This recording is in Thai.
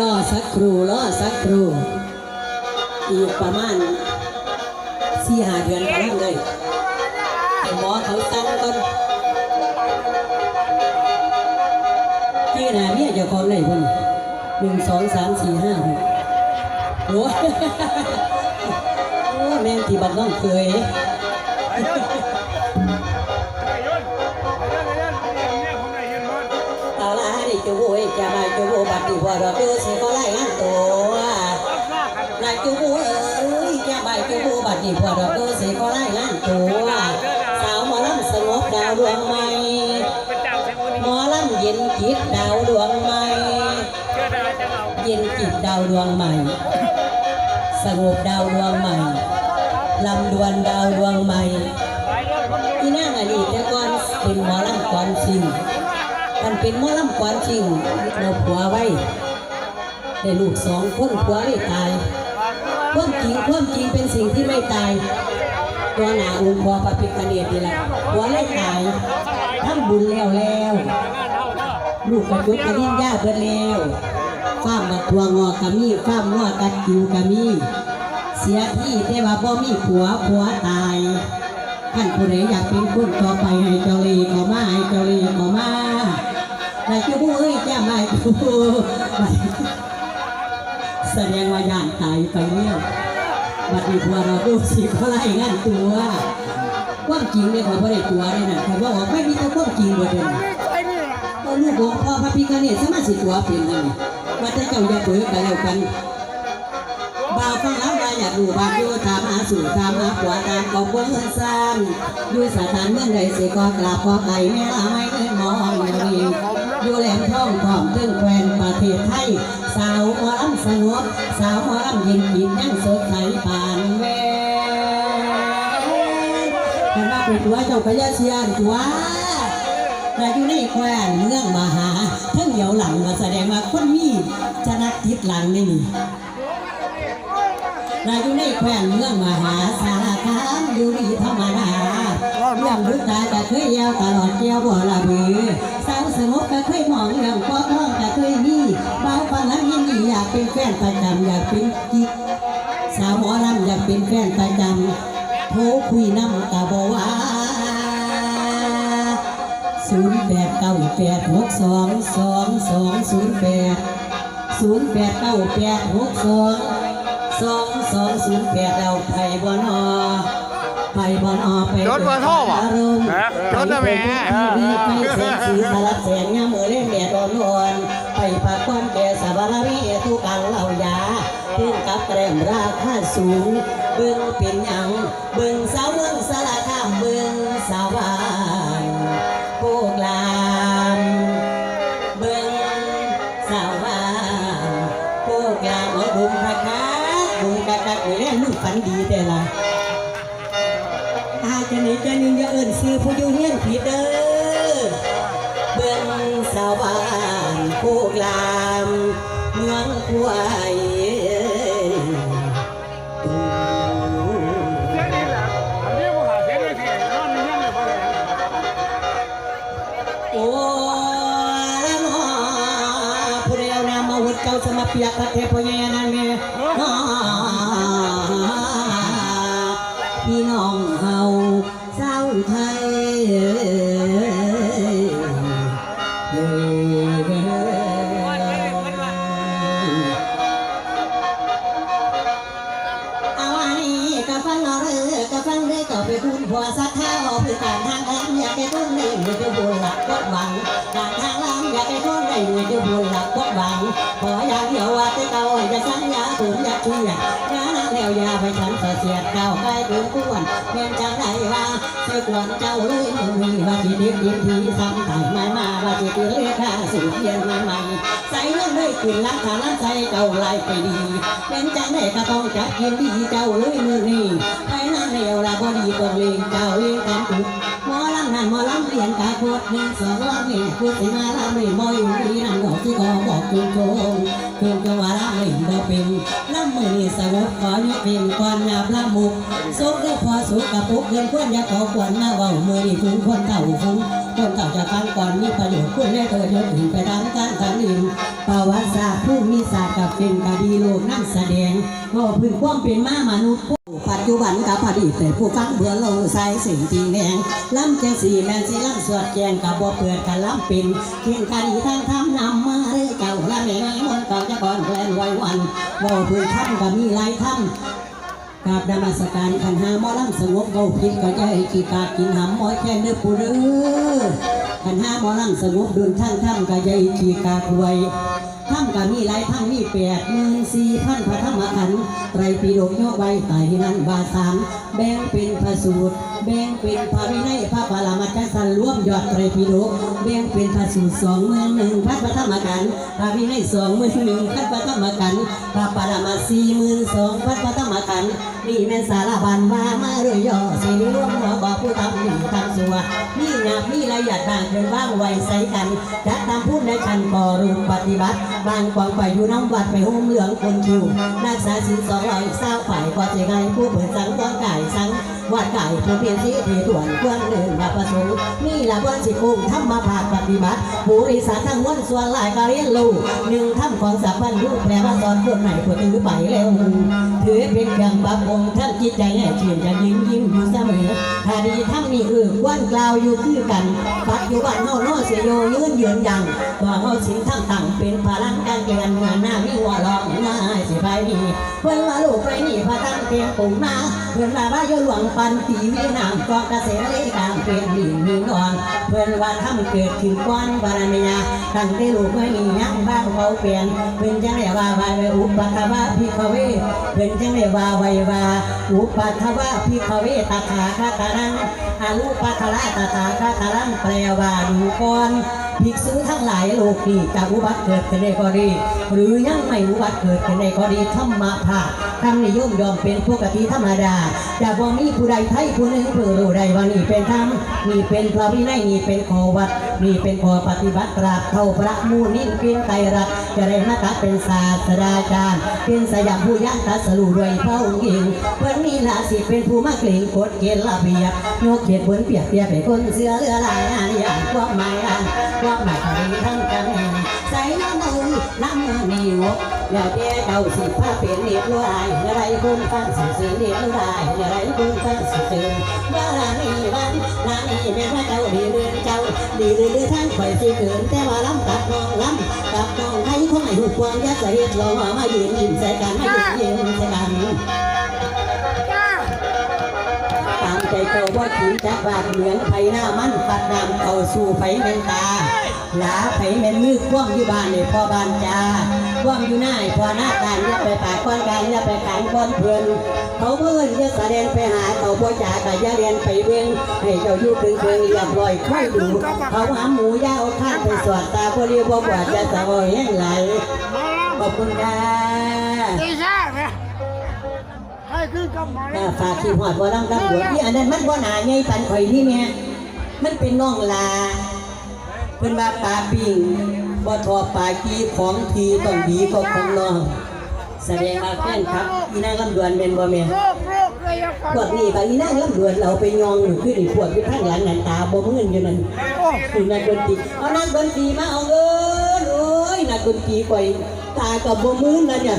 รอสักครู่รอสักครู่อีกประมาณสี่ห้าเดือนกำลังเลยหมอเขาสั่งก่อนที่ไหนเนี่ยจะของไหนคนหนึ่งสองสามสี่ห้าหกโอ้โอ้แม่ที่บัดน้องเคย จูบุ้ยจะมาจูบุบัดดีว่าดอกดูสิเขาไล่งานตัวนายจูบุเอ้ยจะมาจูบุบัดดีว่าดอกดูสิเขาไล่งานตัวสาวหมอลำสงบดาวดวงใหม่หมอลำเย็นจิตดาวดวงใหม่เย็นจิตดาวดวงใหม่ สงบดาวดวงใหม่ลำดวนดาวดวงใหม่ที่นั่งอดีตแต่ก่อนเป็นหมอลำก่อนชิง มันเป็นหมอลำก่อนชิงเราผัวไว้ได้ลูกสองคนผัวไม่ตายความจริงความจริงเป็นสิ่งที่ไม่ตายตัวหนาองค์พอปฏิกเนตนี่แหละผัวไม่ตายทำบุญแล้วแล้ว ลูกกระจุกกระดิ่งยาเบิดแล้วฟ้ามมาทัวงอกะมีฟ้ามงัวกัดกิวกะมีเสียที่แต่ว่าบ่อมีผัวผัวตายท่านผู้ใดอยากเป็นคนต่อไปให้เจ้าลีก็มาให้เจ้าลีก็มา แต่จูเอ้ยแจ้ไม่จูแสดงว่าย่านตายไปแล้วบัดนี้พวกเราดูสิเขาไล่งานตัวความจริงเนี่ยเขาไม่ได้ตัวเลยนะเขาบอกว่าไม่มีแต่ความจริงหมดเลยนะเอาลูกของพ่อพระพิฆเนศสมาสิตัวเป็นนั่นนี่ว่าแต่เจ้าอย่าเปิดกันแล้วกันบ่าวฟังแล้วได้อยากดูบานอยู่ถามหาสู่ถามหาผัวตามกอบเบิ้งซ้ำอยู่สถานเมืองใดเสิก็กราบขอไก่แม่ละไม่ได้มองอย่างนี้ อยู่แหลมทองพร้อมถึงแควนประเทศไทย สาวหมอลำสงบสาวหมอลำเย็นกินยังสดใสปานแววแต่ว่าเป็นตัวเจ้าพญาเชียนตัวแต่อยู่ในแควนเมืองมหาทั้งเหยียวหลังมาแสดงว่าคนมีจะนักติดหลังนี่นี่นายอยู่ในแคว้นเมืองมหาสารคามอยู่ดีธรรมดาเรื่องลึกตาก็เคยยาวตลอดเกี่ยวบ่ละเบือ สงบก็เคยมองเรื่องปอกน้องก็เคยมีเบาฟังแล้วยินดีอยากเป็นแฟนประจำอยากเป็นกิ๊กสาวหมอลำอยากเป็นแฟนประจำโทรคุยน้ำกะบอกว่าศูนย์แปดเก้าแปดหกสองสองสองศูนย์แปดศูนย์แปดเก้าแปดหกสองสองสองศูนย์แปดเราไปบ่นอไปบ่นอ จดเบอร์โทรบ่อารมณ์ฮะจดนะแม่ไปเสียสีสลับแสงยามมือเล่นแดดร้อนร้อนไปปากความแก่สบารมีทุกการเหล่ายาเพิ่งกับแกรมราคาสูง เบิ่งเป็นหยังเบิ่งสาวเมืองสารคามเบิ่งสาวบ้านพวกลามเบิ่งสาวบ้านพวกยามเอาดุมคักคักดุมคักคักนี่แหละมึงฝันดีแต่ละอา จะนี่จะนึงอย่าเอิ้นซื้อผู้อยู่เฮียนผิดเด้อเบิ่งสาวบ้านพวกลามเมืองควายเสียงนี่แหละอันนี้ว่าเนี่สินอนนี่ยังเลยบ่ได้โอ้ละผู้เดียวนำอาวุธเก่าสมาเปียกพระเทพย่นั่นแม่ ฟังเด้อไปคุณผัวสักข้าวเอาไปการทางแอมอยากไปคุณได้เงินจะบุญหลักวัดหวังการทางลำอยากไปคุณได้เงินจะบุญหลักวัดหวังขออย่างเดียวว่าแต่เก่าจะสัญญาถึงอยากเชื่อย แล้วยาไปฉันเสียดเก่าใกล้ถึงกวนเมียนจังได้ว่าเสียกวนเจ้าเลยมึงมีว่าจีดิบดิบทีซ้ำไต่ไม่มาว่าจีเตือนเลขาสูตรเย็นใหม่ใส่เงินเลยขึ้นราคาล้านใจเก่าไล่ไปดีเมียนจังได้ก็ต้องจัดยินดีเจ้าเลยมือนี่ไปนั่นเดียวละบ่ดีก็เลี้ยงเจ้าเลี้ยงกันตุก กาโคตรหนึ่งสองร้องเนี่ยพูดสิมาลำไม่มอยมีนั่งบอกที่กอบอกคืนโกงคืนจังหวะลำไม่บ่เป็นลำมือนี่สงบขอเนี่ยเป็นก่อนหยาบลำมุกสุกก็พอสุกกระปุกเงินควรอย่าขอควรมาเว้ามือนี่ฟุ้งคนเต่าฟุ้งคนเต่าจะฟังก่อนมีประโยชน์ควรได้เกิดยศอื่นไปทางการทางอื่นประวัติศาสตร์ผู้มีศาสตร์กับเป็นคดีโลกนั่งแสดงว่าพื้นความเป็นมามนุษย์ปั จุบันกับอดีตแต่ผู้ฟังเบื่อเราใส่สิ่งจริงแดงล้ำจังสีแมนสีล้ำสวดแกงกับบ่เปิดกันล้ำเป็นเขียนคดีทางธรรมนำมาเรื่อเก่าละไม่น้อยมนต์เก่าจะก่อนแกลนไว้วันว่าพื้นถ้ำก็มีหลายถ้ำกราบนมัสการขันหาหมอลำสงบเบาพิษก็จะให้ขี้กากินหำหมอยแค่เนื้อปูเด้อขันหาหมอลำสงบดุลทั้งถ้ำก็จะให้ขี้กาดรวย ถ้ำก็มีหลายถ้ำมีแปดหมื่นสี่พันพระธรรมขันธ์ไตรปิฎกยกไว้ไต่นั้นบาสามแบ่งเป็นพระสูตร แบ่งเป็นพระวินัยพระปรามาจารย์สันรวมยอดไตรปิฎกแบ่งเป็นพระสูตรสองหมื่นหนึ่งพันพระธรรมขันธ์พระวินัยสองหมื่นหนึ่งพันพระธรรมขันธ์พระปรามาสี่หมื่นสองพันพระธรรมขันธ์นี่แม่นสารบันว่ามาเรื่อยย่อสิริรวมหัวบอกผู้ทำหนึ่งทำสัวนี่หนักนี่ละเอียดบางเกินว่างไวใส่กันจัดตามพูดในชันก่อรูปปฏิบัติ บางกวางไปอยู่น้ำวัดไปหุ้มเหลืองคนคิวนักษาสินสองร้อยเศร้าฝ่ายกว่าจะไงผู้เปิดสังต้องไก่สัง วัดไก่ผู้เปลี่ยนสีที่ถ่วนเครื่องเดินมาประสงค์นี่ละวันสิกุงทำมาภาคปฏิบัติผู้ริสาทั้งวันส่วนหลายก็เรียนรู้หนึ่งทำของสัพพันยุแปลว่าสอนคนไหนผู้ถือไปแล้วถือเป็นเครื่องบับองค์ท่านจิตใจแน่เชื่อจะยิ้มยิ้มอยู่เสมอคดีทั้งมีอื่นวันกล่าวอยู่คือกันปัจจุบันเฮาโนเสยโยยืนยืนยังตัวเฮาสิงทั้งตั้งเป็นพลังการเงินงินหน้ามีหัวรองหน้าสิไปนี่เพิ่นว่าลูกไปนี่พระ เตรียมปุ่มมาเพิ่นว่าว่าโยหลวงปันตีวีนามกองกษตรเลยการเปลี่ยนดินมีนอนเพิ่อนว่าทำเกิดขึ้นก่อนบารมียาตั้งแต่ลูกไปนี่ยังบ้างเขาเปลี่ยนเพิ่นจังได้ว่าไว้อุปตวะพิขเวเพิ่นจังได้ว่าไว้ว่าอุปตวะพิขเวตถาคตานังอาลุปัทละตถาคตลังแปลว่าดูก่อนภิกษุทั้งหลายโลกนี้จะอุบัติเกิดขึ้นในก็ดี หรือยังไม่อุบัติเกิดขึ้นในก็ดีธรรมะภาค คำนิยมยอมเป็นปกติธรรมดาจะบ่มีผู้ใดไทยผู้หนึ่งเพื่อรู้ใดว่านี่เป็นธรรมนี่เป็นพระวินัยนี่เป็นขอวัดนี่เป็นขอปฏิบัติกราบเท่าพระมูนิ่งเป็นไตรรัตจะได้มาตัดเป็นศาสดาจารย์ เป็นสยามผู้ยักษ์ตัสรุด้วยพระองค์เองเพื่อนมีลาสิเป็นผู้มาเกรงกฎเกณฑ์ระเบียบยกเขตบนเปียบเทียบให้คนเสือเรือลายอ่านอย่างความหมายอ่านความหมายคดีทั้งกันใส่น้ำมือน้ำมือนิวแล้วเจ้าเจ้าสิผ้าเป็นเรียบร้อยอะเรียบร้อยอะไรคุณฟังสื่อสื่อเมื่อลานีวันลานีแม่ว่านเจ้าดีเรือนเรือทั้งข่อยสิเกินแต่ว่าล้ำกับนองล้ำกับนองให้คนไหนหูความยักษ์เสียเรามายืนยิ้มใส่กันมายืนยิ้มใส่กันตามใจเจ้าว่าถึงจักบาดเหมือนไผหน้ามันปัดนำเข้าสู่ไผเมนตา หลาไผเมนมือคว่ำอยู่บ้านในพ่อบ้านจ้าคว่ำอยู่หน้าให้พ่อหน้าการอย่าไปปากก้อนการอย่าไปขันก้อนเพื่อนเขาเพื่อนอย่าแสดงไปหาเขาพ่อจ่าแต่อย่าเรียนไปเวียงให้เจ้าอยู่ตึงเคืองอย่าปล่อยค่อยดูเขาหาหมูย่าเอาข้างไปสวดตาพอเรียบว่าจะสะโอยแห้งไหลขอบคุณค่ะไอ้ซ่าเนี่ยให้ขึ้นกับหมอถ้าฝากขี้หอดบ่ลำกับหัวที่อันนั้นมันบ่หนาไงปันข่อยนี่แม่มันเป็นน้องลา เพิ่นว่าปลาปิ้งบ่ทอปลากีของทีต้องดีก็ของน้องแสดงว่าแฟนครับอีนางลำดวนเป็นบ่แม่โรคโรคเลยอะพวกนี้บางอีนางลำดวนเราไปยองอยู่คือไอ้พวกอยู่ข้างหลังนั่นตาบ่มึนอยู่นั่นอ้คือนักดนตรีเอานักดนตรีมาเอาเงินโอ้ยนักดนตรีก่อยตากับบ่มึนนะเนี่ย